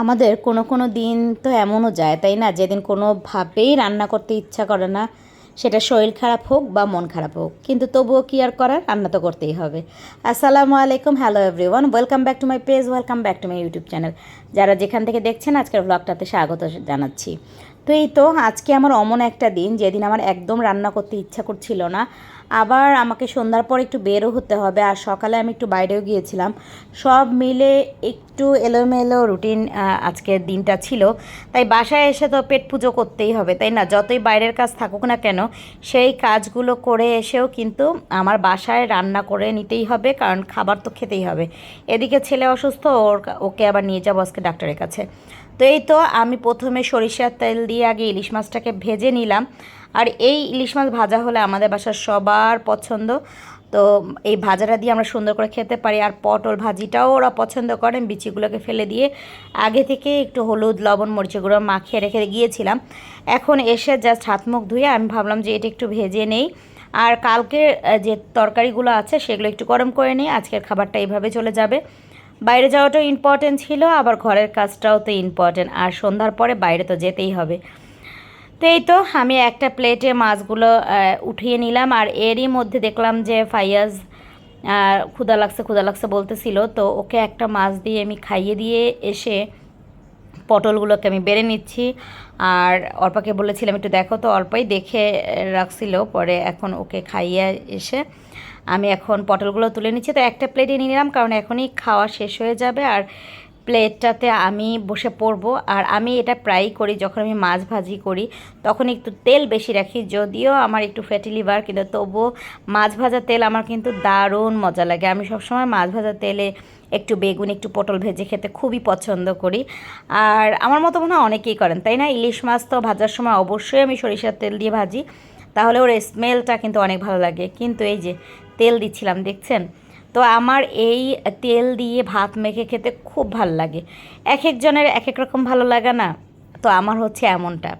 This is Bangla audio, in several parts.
আমাদের কোনো কোনো দিন তো এমনও যায়, তাই না? যেদিন কোনোভাবেই রান্না করতে ইচ্ছা করে না, সেটা শরীর খারাপ হোক বা মন খারাপ হোক। কিন্তু তবুও কি আর করার? রান্না তো করতেই হবে। আসসালামু আলাইকুম, hello everyone, welcome back to my page, welcome back to my YouTube channel. যারা যেখান থেকে দেখছেন, আজকের ব্লগটাতে স্বাগত জানাচ্ছি। তো এই তো, আজকে আমার অমন একটা দিন, যেদিন আমার একদম রান্না করতে ইচ্ছা করছিল না। আবার আমাকে সন্ধ্যার পর একটু বেরও হতে হবে আর সকালে আমি একটু বাইরেও গিয়েছিলাম। সব মিলে একটু এলোমেলো রুটিন আজকের দিনটা ছিল। তাই বাসায় এসে তো পেট পুজো করতেই হবে, তাই না? যতই বাইরের কাজ থাকুক না কেন, সেই কাজগুলো করে এসেও কিন্তু আমার বাসায় রান্না করে নিতেই হবে, কারণ খাবার তো খেতেই হবে। এদিকে ছেলে অসুস্থ, ওর ওকে আবার নিয়ে যাব আজকে ডাক্তারের কাছে। তো এই তো আমি প্রথমে সরিষার তেল দিয়ে আগে ইলিশ মাছটাকে ভেজে নিলাম। আর এই ইলিশ মাছ ভাজা হলে আমাদের বাসার সবার পছন্দ। তো এই ভাজাটা দিয়ে আমরা সুন্দর করে খেতে পারি। আর পটল ভাজিটাও ওরা পছন্দ করেন। বিচিগুলোকে ফেলে দিয়ে আগে থেকে একটু হলুদ, লবণ মরিচগুলো মাখিয়ে রেখে গিয়েছিলাম। এখন এসে জাস্ট হাত মুখ ধুয়ে আমি ভাবলাম যে এটা একটু ভেজে নেই। আর কালকে যে তরকারিগুলো আছে সেগুলো একটু গরম করে নিই আজকের খাবারটা এইভাবে চলে যাবে। বাইরে যাওয়াটাও ইম্পর্টেন্ট ছিল, আবার ঘরের কাজটাও তো ইম্পর্টেন্ট আর সন্ধ্যার পরে বাইরে তো যেতেই হবে। তো এই তো আমি একটা প্লেটে মাছগুলো উঠিয়ে নিলাম আর এরই মধ্যে দেখলাম যে ফাইয়াজ ক্ষুদা লাগছে ক্ষুদা লাগছে বলতেছিল। তো ওকে একটা মাছ দিয়ে আমি খাইয়ে দিয়ে এসে পটলগুলোকে আমি বেড়ে নিচ্ছি। আর অল্পাকে বলেছিলাম, একটু দেখো তো অল্পই দেখে রাখছিল। পরে এখন ওকে খাইয়ে এসে আমি এখন পটলগুলো তুলে নিচ্ছি। তো একটা প্লেটে নিয়ে নিলাম, কারণ এখনই খাওয়া শেষ হয়ে যাবে। আর প্লেটটাতে আমি বসে পড়ব। আর আমি এটা প্রায়ই করি যখন আমি মাছ ভাজি করি, তখন একটু তেল বেশি রাখি। যদিও আমার একটু ফ্যাটি লিভার কিন্তু তবুও মাছ ভাজা তেল আমার কিন্তু দারুণ মজা লাগে। আমি সবসময় মাছ ভাজা তেলে একটু বেগুন, একটু পটল ভেজে খেতে খুবই পছন্দ করি। আর আমার মতো মনে হয় অনেকেই করেন, তাই না? ইলিশ মাছ তো ভাজার সময় অবশ্যই আমি সরিষার তেল দিয়ে ভাজি, তাহলে ওর স্মেলটা কিন্তু অনেক ভালো লাগে। কিন্তু এই যে তেল দিচ্ছিলাম, দেখছেন? তো আমার এই তেল দিয়ে ভাত মেখে খেতে খুব ভালো লাগে। এক একজনের এক এক রকম ভালো লাগে না? তো আমার হচ্ছে এমনটা।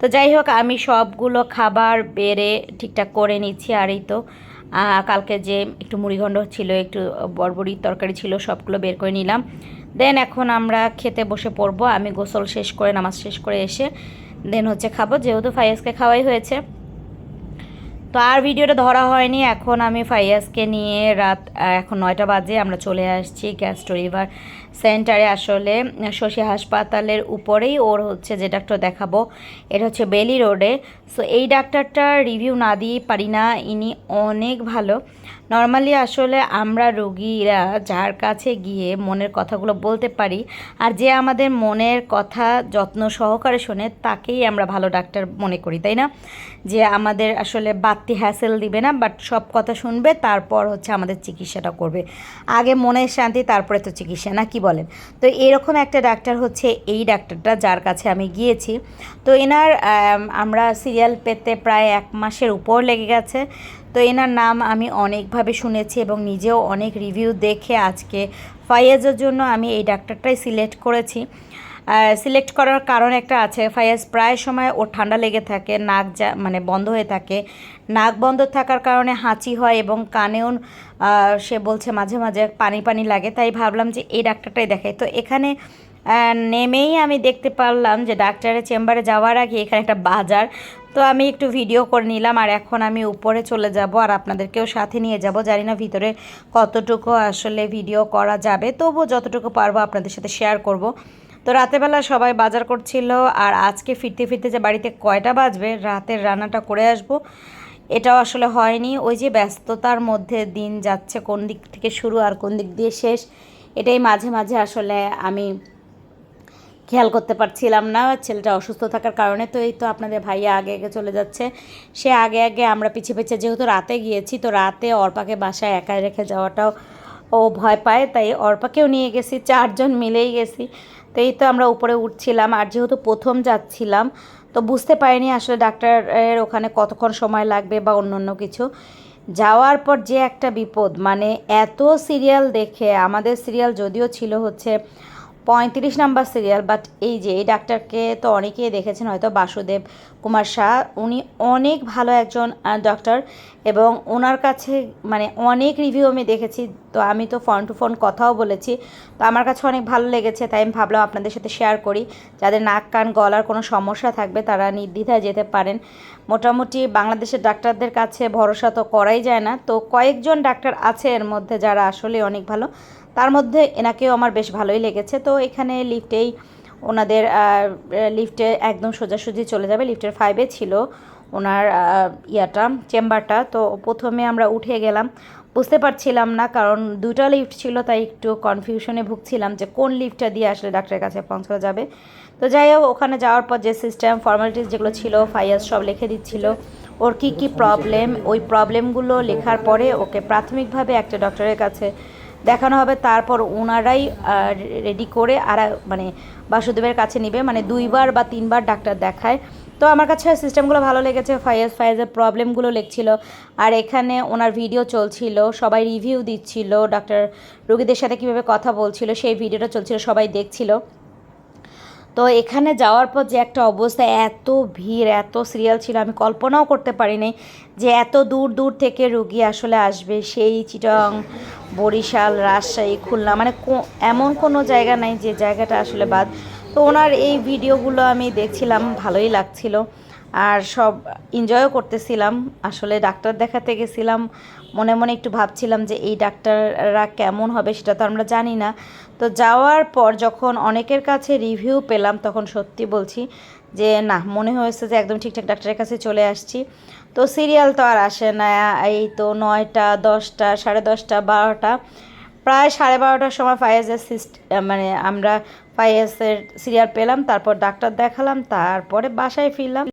তো যাই হোক, আমি সবগুলো খাবার বেড়ে ঠিকঠাক করে নিচ্ছি, আর এই তো কালকে যে একটু মুড়িঘণ্ড ছিল, একটু বড়বড়ির তরকারি ছিল, সবগুলো বের করে নিলাম। দেন এখন আমরা খেতে বসে পড়ব। আমি গোসল শেষ করে, নামাজ শেষ করে এসে দেন হচ্ছে খাব। যেহেতু ফাইয়াসকে খাওয়াই হয়েছে। তো আর ভিডিওটা ধরা হয়নি। এখন আমি ফাইয়াসকে নিয়ে রাত, এখন নয়টা বাজে, আমরা চলে আসছি গ্যাস্ট্রো রিভার সেন্টারে আসলে শশী হাসপাতালের উপরেই ওর হচ্ছে যে ডাক্তার দেখাবো এটা হচ্ছে বেলি রোডে। সো এই ডাক্তারটা রিভিউ না দিয়ে পারি না। ইনি অনেক ভালো। নর্মালি আসলে আমরা রোগীরা যার কাছে গিয়ে মনের কথাগুলো বলতে পারি আর যে আমাদের মনের কথা যত্ন সহকারে শোনে তাকেই আমরা ভালো ডাক্তার মনে করি, তাই না? যে আমাদের আসলে বাড়তি হ্যাসেল দিবে না বাট সব কথা শুনবে, তারপর হচ্ছে আমাদের চিকিৎসাটা করবে। আগে মনের শান্তি, তারপরে তো চিকিৎসা, না কি বলেন? তো এরকম একটা ডাক্তার হচ্ছে এই ডাক্তারটা যার কাছে আমি গিয়েছি। তো এনার আমরা সিরিয়াল পেতে প্রায় এক মাসের উপর লেগে গেছে। তো এনার নাম আমি অনেকভাবে শুনেছি এবং নিজেও অনেক রিভিউ দেখে আজকে ফাইয়াজের জন্য আমি এই ডাক্তারটাই সিলেক্ট করেছি। সিলেক্ট করার কারণ একটা আছে ফায়াজ প্রায় সময় ওর ঠান্ডা লেগে থাকে, নাক যা মানে বন্ধ হয়ে থাকে। নাক বন্ধ থাকার কারণে হাঁচি হয় এবং কানেও সে বলছে মাঝে মাঝে পানি পানি লাগে, তাই ভাবলাম যে এই ডাক্তারটাই দেখাই। তো এখানে নেমেই আমি দেখতে পারলাম যে ডাক্তারের চেম্বারে যাওয়ার আগে এখানে একটা বাজার। তো আমি একটু ভিডিও করে নিলাম, আর এখন আমি উপরে চলে যাব, আর আপনাদেরকেও সাথে নিয়ে যাব। জানি না ভিতরে কতটুকু আসলে ভিডিও করা যাবে, তবুও যতটুকু পারব আপনাদের সাথে শেয়ার করব। তো রাতেবেলা সবাই বাজার করছিল, আর আজকে ফিরতে ফিরতে যে বাড়িতে কয়টা বাজবে, রাতের রান্নাটা করে আসব। এটাও আসলে হয়নি। ওই যে ব্যস্ততার মধ্যে দিন যাচ্ছে, কোন দিক থেকে শুরু আর কোন দিক দিয়ে শেষ, এটাই মাঝে মাঝে আসলে আমি খেয়াল করতে পারছিলাম না, ছেলেটা অসুস্থ থাকার কারণে। তো এই তো আপনাদের ভাইয়া আগে আগে চলে যাচ্ছে। সে আগে আগে আমরা পিছিয়ে পিছিয়ে যেহেতু রাতে গিয়েছি, তো রাতে অর্পাকে বাসায় একাই রেখে যাওয়াটাও ও ভয় পায়। তাই অর্পাকেও নিয়ে গেছি, চারজন মিলেই গেছি। তো এই তো আমরা উপরে উঠছিলাম আর যেহেতু প্রথম যাচ্ছিলাম, তো বুঝতে পারিনি আসলে ডাক্তারের ওখানে কতক্ষণ সময় লাগবে বা অন্য অন্য কিছু। যাওয়ার পর যে একটা বিপদ মানে এত সিরিয়াল দেখে, আমাদের সিরিয়াল যদিও ছিল হচ্ছে পঁয়ত্রিশ নাম্বার সিরিয়াল বাট এই যে এই ডাক্তারকে তো অনেকেই দেখেছেন, হয়তো বাসুদেব কুমার শাহ, উনি অনেক ভালো একজন ডক্টর এবং ওনার কাছে মানে অনেক রিভিউ আমি দেখেছি। তো আমি তো ফোন টু ফোন কথাও বলেছি। তো আমার কাছে অনেক ভালো লেগেছে, তাই আমি ভাবলাম আপনাদের সাথে শেয়ার করি। যাদের নাক, কান, গলার কোনো সমস্যা থাকবে, তারা নির্দ্বিধায় যেতে পারেন। মোটামুটি বাংলাদেশের ডাক্তারদের কাছে ভরসা তো করাই যায় না। তো কয়েকজন ডাক্তার আছে এর মধ্যে যারা আসলে অনেক ভালো। তার মধ্যে এনাকেও আমার বেশ ভালোই লেগেছে। তো এখানে লিফটেই ওনাদের লিফটে একদম সোজাসুজি চলে যাবে। লিফটের ফাইভে ছিল ওনার ইয়াটা, চেম্বারটা। তো প্রথমে আমরা উঠে গেলাম। বুঝতে পারছিলাম না, কারণ দুটা লিফট ছিল, তাই একটু কনফিউশনে ভুগছিলাম যে কোন লিফটটা দিয়ে আসলে ডাক্তারের কাছে পৌঁছানো যাবে। তো যাই হোক, ওখানে যাওয়ার পর যে সিস্টেম ফর্মালিটিস যেগুলো ছিল ফাইয়াস সব লিখে দিচ্ছিল। ওর কী কী প্রবলেম ওই প্রবলেমগুলো লেখার পরে ওকে প্রাথমিকভাবে একটা ডক্টরের কাছে দেখানো হবে, তারপর ওনারাই রেডি করে আর মানে বাসুদেবের কাছে নিবে মানে দুইবার বা তিনবার ডাক্তার দেখায়। তো আমার কাছে সিস্টেমগুলো ভালো লেগেছে ফায়াজ ফায়াজের প্রবলেমগুলো লিখছিল আর এখানে ওনার ভিডিও চলছিল, সবাই রিভিউ দিচ্ছিল ডাক্তার রুগীদের সাথে কীভাবে কথা বলছিল, সেই ভিডিওটা চলছিল, সবাই দেখছিল। তো এখানে যাওয়ার পর যে একটা অবস্থা, এত ভিড়, এত সিরিয়াল ছিল, আমি কল্পনাও করতে পারিনি যে এত দূর দূর থেকে রুগী আসলে আসবে। সেই চিটং, বরিশাল, রাজশাহী, খুলনা মানে এমন কোনো জায়গা নাই যে জায়গাটা আসলে বাদ। তো ওনার এই ভিডিওগুলো আমি দেখছিলাম, ভালোই লাগছিল। আর সব এনজয়ও করতেছিলাম। আসলে ডাক্তার দেখাতে গেছিলাম, মনে মনে একটু ভাবছিলাম যে এই ডাক্তাররা কেমন হবে সেটা তো আমরা জানি না। তো যাওয়ার পর যখন অনেকের কাছে রিভিউ পেলাম, তখন সত্যি বলছি যে না, মনে হয়েছে যে একদম ঠিকঠাক ডাক্তারের কাছে চলে আসছি। তো সিরিয়াল তো আর আসে না, এই তো নয়টা, দশটা, সাড়ে দশটা, বারোটা, প্রায় সাড়ে বারোটার সময় ফায়াজের সিস্টেম মানে আমরা ফায়াজের সিরিয়াল পেলাম, তারপর ডাক্তার দেখালাম, তারপরে বাসায় ফিরলাম।